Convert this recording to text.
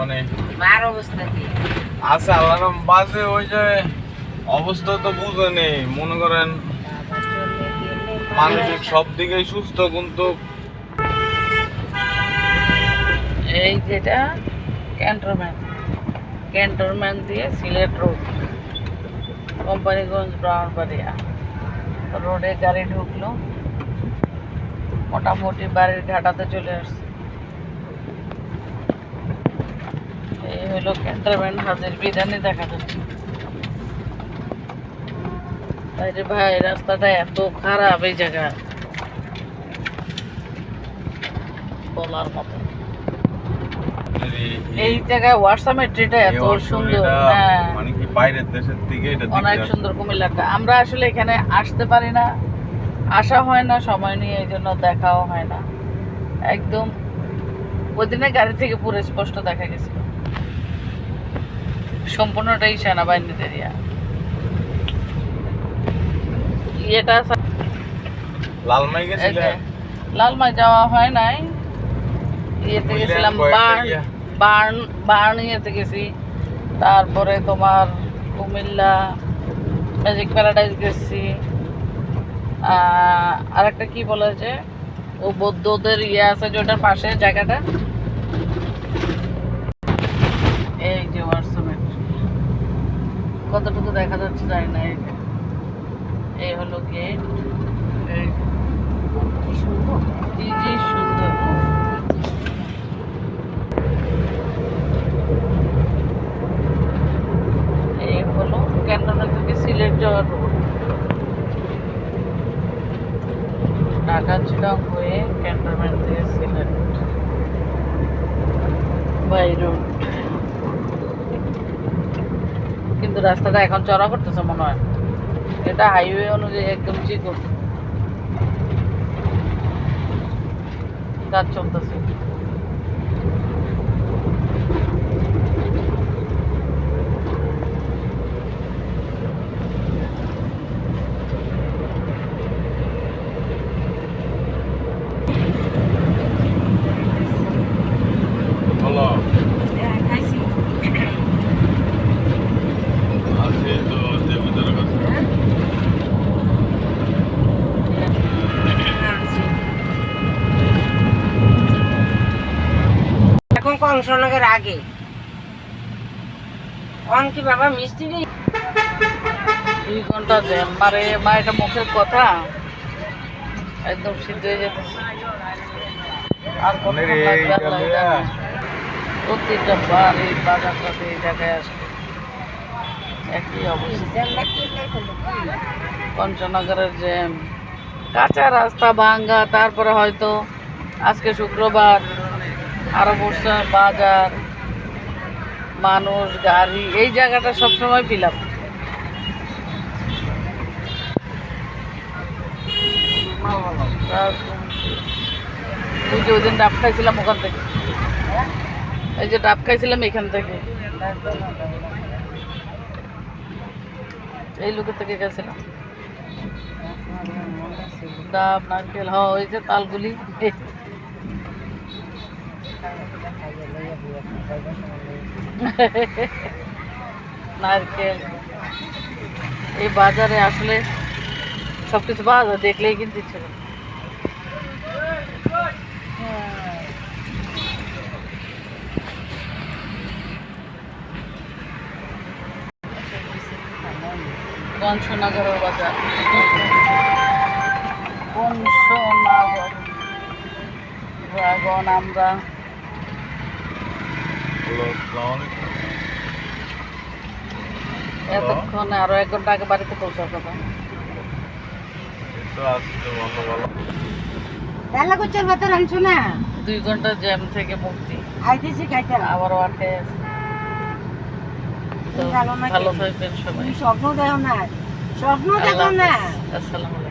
মানে মার অবস্থা কি? আছে আল্লাহ বাজে ওই যে অবস্থা তো বুঝে নেই। মনে করেন মানসিক সব দিকেই সুস্থ কিন্তু এই যেটা ক্যান্টনমেন্ট ক্যান্টনমেন্ট দিয়ে সিলেট রোড কোম্পানিগঞ্জ ব্রাহ্মণবাড়িয়া। রোডে গাড়ি ঢুকলো মোটামুটি বাড়ির ঘাটাতে চলে আসছে। এই হলো ক্যান্টনমেন্ট হাজির বিধানে দেখা যাচ্ছে। তাই রে ভাই রাস্তাটা এত খারাপ এই জায়গা। বলার মতো। এই জায়গায় এত সুন্দর। হ্যাঁ। মানে কি বাইরের দেশের থেকে এটা অনেক সুন্দর কুমিল্লাটা। আমরা আসলে এখানে আসতে পারি না। আসা হয় না সময় নিয়ে এই জন্য দেখাও হয় না। একদম ওদিনে গাড়ি থেকে পুরো স্পষ্ট দেখা গেছিল। সম্পূর্ণটাই সেনাবাহিনীর এরিয়া ইয়েটা লালমাই গেছিলে? লালমাই যাওয়া হয় নাই। ইয়েতে গেছিলাম বার্ন বার্ন বার্ন ইয়েতে গেছি। তারপরে তোমার কুমিল্লা ম্যাজিক প্যারাডাইজ গেছি। আহ, আরেকটা কি বলা যে ও বৌদ্ধদের ইয়ে আছে যে ওটার পাশে জায়গাটা এই যে হোয়াটসঅ্যাপে কতটুকু দেখা যাচ্ছে জানি না, এই হলো গেট সুন্দর। এই হলো থেকে সিলেট রোড ঢাকা হয়ে ক্যান্টনমেন্ট থেকে সিলেট। বাই কিন্তু রাস্তাটা এখন চড়া করতেছে মনে হয়। এটা হাইওয়ে অনুযায়ী একদম চিকন কাজ চলতেছে ভালো আছে তো দেবতার কাছে এখন আগে। অন কি বাবা মিষ্টি দুই ঘণ্টা মা এটা মুখের কথা। একদম সিদ্ধ হয়ে যেতেছে আর। জানে। প্রত্যেকটা বার এই বাজারটাতে এই জায়গায় আসবে একই অবস্থা। পঞ্চনগরের জ্যাম কাঁচা রাস্তা ভাঙ্গা তারপরে হয়তো আজকে শুক্রবার আরও বসছে, বাজার, মানুষ, গাড়ি, এই জায়গাটা সবসময় ফিল আপ ওই যে ওই দিন ডাব খাইছিলাম ওখান থেকে। এই যে ডাব খাইছিলাম এখান থেকে। এই লোকের থেকে গেছিলাম। ডাব, নারকেল হ্যাঁ ওই যে তালগুলি। নারকেল। এই বাজারে আসলে সব কিছু পাওয়া যায়, দেখলেই কিনতে ইচ্ছে করে। বাজার। কংসনগর ড্রাগন আমরা এতক্ষণে আরও এক ঘণ্টা আগে বাড়িতে পৌঁছার কথা ভেতর আনছো না? দুই ঘণ্টা জ্যাম থেকে মুক্তি। আইতেছি খাইতে ভালো থাকবেন সবাই। স্বপ্ন দেখো না স্বপ্ন দেখো না আসসালামু